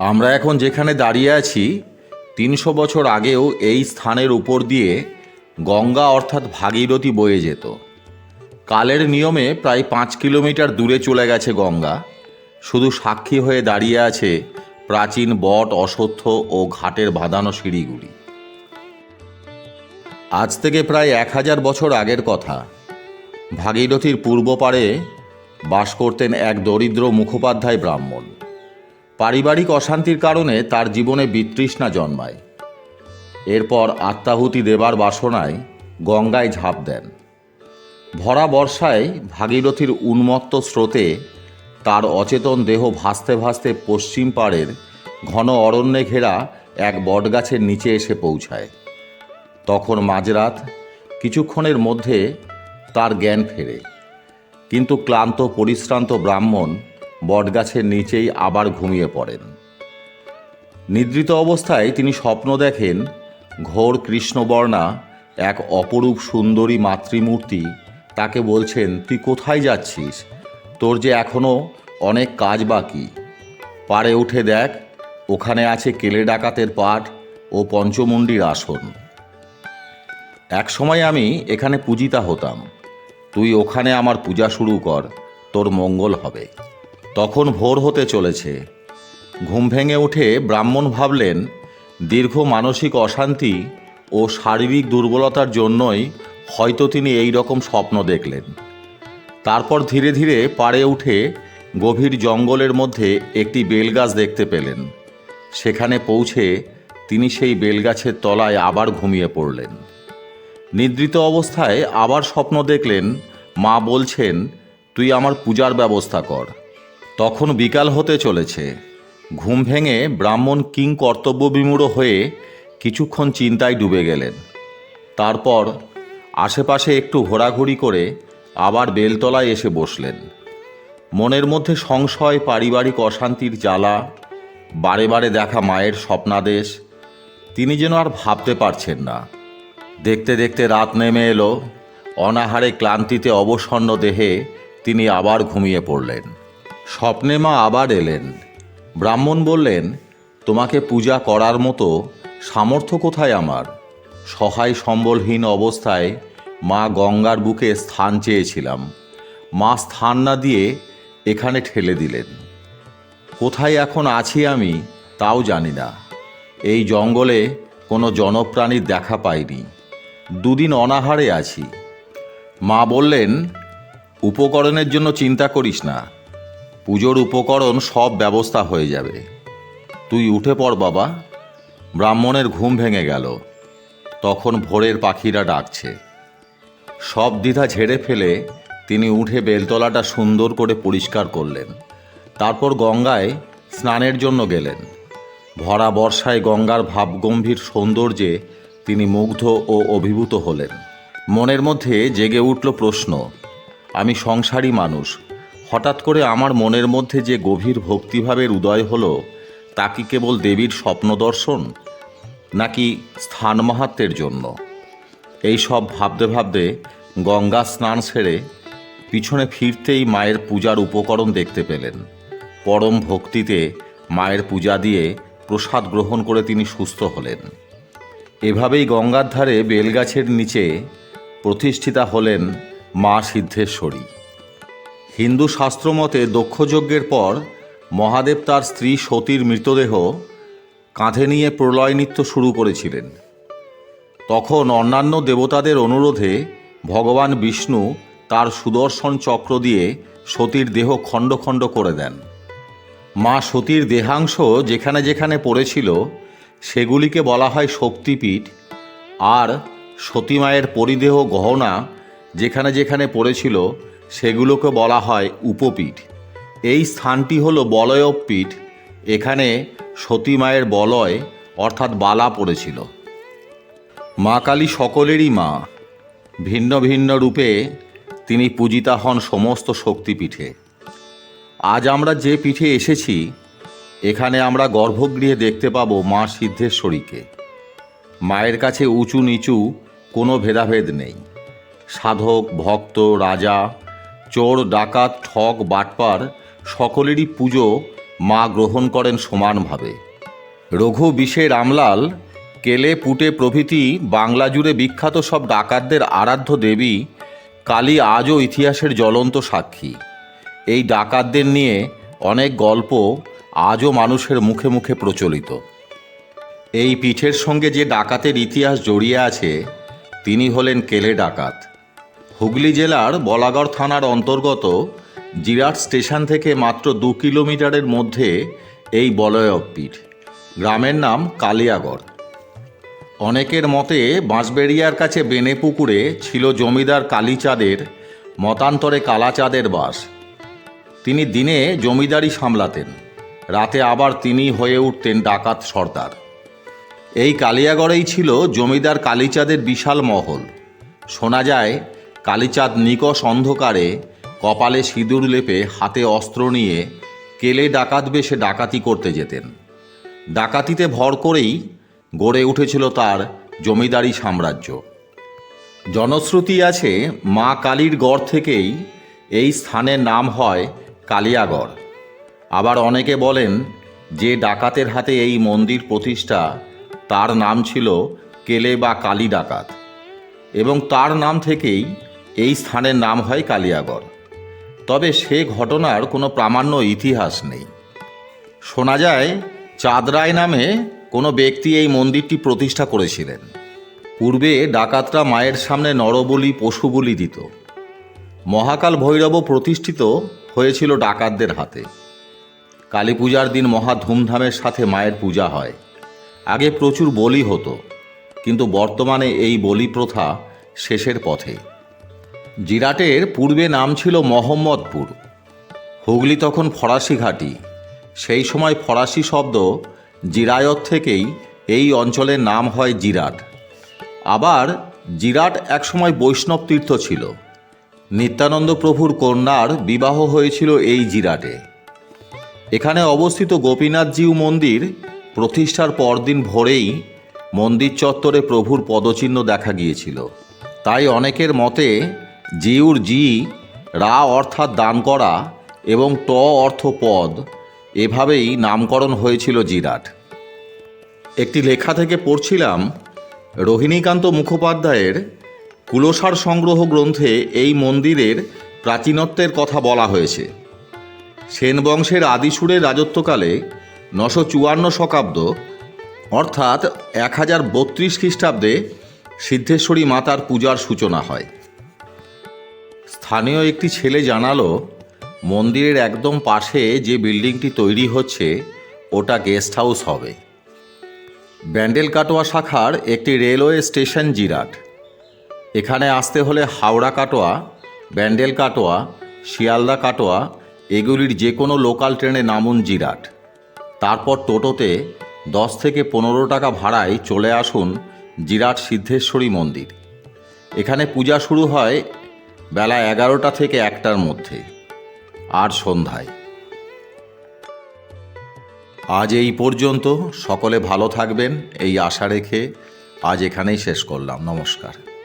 আমরা এখন যেখানে দাঁড়িয়ে আছি, তিনশো বছর আগেও এই স্থানের উপর দিয়ে গঙ্গা অর্থাৎ ভাগীরথী বয়ে যেত। কালের নিয়মে প্রায় পাঁচ কিলোমিটার দূরে চলে গেছে গঙ্গা। শুধু সাক্ষী হয়ে দাঁড়িয়ে আছে প্রাচীন বট, অশ্বত্থ ও ঘাটের বাঁধানো সিঁড়িগুলি। আজ থেকে প্রায় এক হাজার বছর আগের কথা। ভাগীরথীর পূর্ব পারে বাস করতেন এক দরিদ্র মুখোপাধ্যায় ব্রাহ্মণ। পারিবারিক অশান্তির কারণে তার জীবনে বিতৃষ্ণা জন্মায়। এরপর আত্মাহুতি দেবার বাসনায় গঙ্গায় ঝাঁপ দেন। ভরা বর্ষায় ভাগীরথীর উন্মত্ত স্রোতে তার অচেতন দেহ ভাসতে ভাসতে পশ্চিম পাড়ের ঘন অরণ্যে ঘেরা এক বটগাছের নিচে এসে পৌঁছায়। তখন মাঝরাত কিছুক্ষণের মধ্যে তার জ্ঞান ফেরে। কিন্তু ক্লান্ত, পরিশ্রান্ত ব্রাহ্মণ বটগাছের নিচেই আবার ঘুমিয়ে পড়েন। নিদ্রিত অবস্থায় তিনি স্বপ্ন দেখেন, ঘোর কৃষ্ণবর্ণা, এক অপরূপ সুন্দরী মাতৃমূর্তি, তাকে বলছেন, তুই কোথায় যাচ্ছিস? তোর যে এখনও অনেক কাজ বাকি। পারে উঠে দেখ, ওখানে আছে কেলে ডাকাতের পাঠ ও পঞ্চমুণ্ডির আসন। এক সময় আমি এখানে পূজিতা হতাম। তুই ওখানে আমার পূজা শুরু কর, তোর মঙ্গল হবে। তখন ভোর হতে চলেছে। ঘুম ভেঙে উঠে ব্রাহ্মণ ভাবলেন, দীর্ঘ মানসিক অশান্তি ও শারীরিক দুর্বলতার জন্যই হয়তো তিনি এই রকম স্বপ্ন দেখলেন। তারপর ধীরে ধীরে পাড়ে উঠে গভীর জঙ্গলের মধ্যে একটি বেলগাছ দেখতে পেলেন। সেখানে পৌঁছে তিনি সেই বেলগাছের তলায় আবার ঘুমিয়ে পড়লেন। নিদ্রিত অবস্থায় আবার স্বপ্ন দেখলেন, মা বলছেন, তুই আমার পূজার ব্যবস্থা কর। তখন বিকাল হতে চলেছে। ঘুম ভেঙে ব্রাহ্মণ কিং কর্তব্যবিমূঢ় হয়ে কিছুক্ষণ চিন্তায় ডুবে গেলেন। তারপর আশেপাশে একটু ঘোরাঘুরি করে আবার বেলতলায় এসে বসলেন। মনের মধ্যে সংশয়, পারিবারিক অশান্তির জ্বালা, বারে বারে দেখা মায়ের স্বপ্নাদেশ, তিনি যেন আর ভাবতে পারছেন না। দেখতে দেখতে রাত নেমে এলো, অনাহারে ক্লান্তিতে অবসন্ন দেহে তিনি আবার ঘুমিয়ে পড়লেন। স্বপ্নে মা আবার এলেন। ব্রাহ্মণ বললেন, তোমাকে পূজা করার মতো সামর্থ্য কোথায় আমার? সহায় সম্বলহীন অবস্থায় মা গঙ্গার বুকে স্থান চেয়েছিলাম। মা স্থান না দিয়ে এখানে ঠেলে দিলেন। কোথায় এখন আছি আমি তাও জানি না। এই জঙ্গলে কোনো জনপ্রাণীর দেখা পাইনি। দুদিন অনাহারে আছি। মা বললেন, উপকরণের জন্য চিন্তা করিস না। পুজোর উপকরণ সব ব্যবস্থা হয়ে যাবে। তুই উঠে পড় বাবা। ব্রাহ্মণের ঘুম ভেঙে গেল। তখন ভোরের পাখিরা ডাকছে। সব দ্বিধা ঝেড়ে ফেলে তিনি উঠে বেলতলাটা সুন্দর করে পরিষ্কার করলেন। তারপর গঙ্গায় স্নানের জন্য গেলেন। ভরা বর্ষায় গঙ্গার ভাবগম্ভীর সৌন্দর্যে তিনি মুগ্ধ ও অভিভূত হলেন। মনের মধ্যে জেগে উঠল প্রশ্ন, আমি সংসারী মানুষ হঠাৎ করে আমার মনের মধ্যে যে গভীর ভক্তিভাবের উদয় হলো, তা কি কেবল দেবীর স্বপ্ন দর্শন, নাকি স্থান মাহাত্মের জন্য? এই সব ভাবতে ভাবতে গঙ্গা স্নান সেরে পিছনে ফিরতেই মায়ের পূজার উপকরণ দেখতে পেলেন। পরম ভক্তিতে মায়ের পূজা দিয়ে প্রসাদ গ্রহণ করে তিনি সুস্থ হলেন। এভাবেই গঙ্গার ধারে বেলগাছের নিচে প্রতিষ্ঠিতা হলেন মা সিদ্ধেশ্বরী। হিন্দু শাস্ত্রমতে দক্ষযজ্ঞের পর মহাদেব তার স্ত্রী সতীর মৃতদেহ কাঁধে নিয়ে প্রলয় নৃত্য শুরু করেছিলেন। তখন অন্যান্য দেবতাদের অনুরোধে ভগবান বিষ্ণু তার সুদর্শন চক্র দিয়ে সতীর দেহ খণ্ড খণ্ড করে দেন। মা সতীর দেহাংশ যেখানে যেখানে পড়েছিল, সেগুলিকে বলা হয় শক্তিপীঠ, আর সতীমায়ের পরিদেহ গহনা যেখানে যেখানে পড়েছিল সেগুলোকে বলা হয় উপপীঠ। এই স্থানটি হলো বলয়ব পীঠ এখানে সতীমায়ের বলয়, অর্থাৎ বালা পড়েছিল। মা কালী সকলেরই মা। ভিন্ন ভিন্ন রূপে তিনি পূজিতা হন সমস্ত শক্তিপীঠে। আজ আমরা যে পীঠে এসেছি, এখানে আমরা গর্ভগৃহে দেখতে পাবো মা সিদ্ধেশ্বরীকে। মায়ের কাছে উঁচু নিচু কোনো ভেদাভেদ নেই। সাধক, ভক্ত, রাজা চোর, ডাকাত ঠক বাটপার সকলেরই পুজো মা গ্রহণ করেন সমানভাবে। রঘু বিশে রামলাল, কেলে পুটে প্রভৃতি, বাংলা জুড়ে বিখ্যাত সব ডাকাতদের আরাধ্য দেবী, কালী আজও ইতিহাসের জ্বলন্ত সাক্ষী। এই ডাকাতদের নিয়ে অনেক গল্প আজও মানুষের মুখে মুখে প্রচলিত। এই পিঠের সঙ্গে যে ডাকাতের ইতিহাস জড়িয়ে আছে, তিনি হলেন কেলে ডাকাত। হুগলি জেলার বলাগড় থানার অন্তর্গত জিরাট স্টেশন থেকে মাত্র দু কিলোমিটারের মধ্যে এই বলয়ক পীঠ। গ্রামের নাম কালিয়াগড়। অনেকের মতে বাঁশবেড়িয়ার কাছে বেনেপুকুরে ছিল জমিদার কালীচাঁদের, মতান্তরে কালাচাঁদের বাস। তিনি দিনে জমিদারি সামলাতেন, রাতে আবার তিনি হয়ে উঠতেন ডাকাত সর্দার। এই কালিয়াগড়েই ছিল জমিদার কালীচাঁদের বিশাল মহল। শোনা যায় কালীচাঁদ নিকষ অন্ধকারে কপালে সিঁদুর লেপে হাতে অস্ত্র নিয়ে কেলে ডাকাত বেশে ডাকাতি করতে যেতেন। ডাকাতিতে ভর করেই গড়ে উঠেছিল তার জমিদারি সাম্রাজ্য। জনশ্রুতি আছে মা কালীর গড় থেকেই এই স্থানের নাম হয় কালিয়াগড়। আবার অনেকে বলেন যে ডাকাতের হাতে এই মন্দির প্রতিষ্ঠা তার নাম ছিল কেলে বা কালী ডাকাত। এবং তার নাম থেকেই এই স্থানের নাম হয় কালিয়াগড়। তবে সে ঘটনার কোনো প্রামাণ্য ইতিহাস নেই। শোনা যায়, চাঁদরায় নামে কোনো ব্যক্তি এই মন্দিরটি প্রতিষ্ঠা করেছিলেন। পূর্বে ডাকাতরা মায়ের সামনে নরবলি পশু বলি দিত। মহাকাল ভৈরব প্রতিষ্ঠিত হয়েছিল ডাকাতদের হাতে। কালী পূজার দিন মহা ধুমধামের সাথে মায়ের পূজা হয়। আগে প্রচুর বলি হতো, কিন্তু বর্তমানে এই বলি প্রথা শেষের পথে। জিরাটের পূর্বে নাম ছিল মোহাম্মদপুর। হুগলি তখন ফরাসি ঘাঁটি। সেই সময় ফরাসি শব্দ জিরায়ত থেকেই এই অঞ্চলের নাম হয় জিরাট। আবার জিরাট একসময় বৈষ্ণব তীর্থ ছিল। নিত্যানন্দ প্রভুর কন্যার বিবাহ হয়েছিল এই জিরাটে। এখানে অবস্থিত গোপীনাথজিউ মন্দির প্রতিষ্ঠার পরদিন ভোরেই মন্দির চত্বরে প্রভুর পদচিহ্ন দেখা গিয়েছিল। তাই অনেকের মতে জিউর জি, রা অর্থাৎ দান করা এবং ট অর্থ পদ, এভাবেই নামকরণ হয়েছিল জিরাট। একটি লেখা থেকে পড়ছিলাম, রোহিণীকান্ত মুখোপাধ্যায়ের কুলসার সংগ্রহ গ্রন্থে এই মন্দিরের প্রাচীনত্বের কথা বলা হয়েছে। সেন বংশের আদিসুরের রাজত্বকালে নশো চুয়ান্ন শকাব্দ, অর্থাৎ এক হাজার বত্রিশ খ্রিস্টাব্দে সিদ্ধেশ্বরী মাতার পূজার সূচনা হয়। স্থানীয় একটি ছেলে জানালো, মন্দিরের একদম পাশে যে বিল্ডিংটি তৈরি হচ্ছে, ওটা গেস্ট হাউস হবে। ব্যান্ডেল কাটোয়া শাখার একটি রেলওয়ে স্টেশন জিরাট। এখানে আসতে হলে হাওড়া কাটোয়া, ব্যান্ডেল কাটোয়া, শিয়ালদা কাটোয়া, এগুলির যে কোনো লোকাল ট্রেনে নামুন জিরাট। তারপর টোটোতে দশ থেকে পনেরো টাকা ভাড়ায় চলে আসুন জিরাট সিদ্ধেশ্বরী মন্দির। এখানে পূজা শুরু হয় বেলা এগারোটা থেকে একটার মধ্যে, আর সন্ধ্যায়। আজ এই পর্যন্ত সকলে ভালো থাকবেন, এই আশা রেখে আজ এখানেই শেষ করলাম। নমস্কার।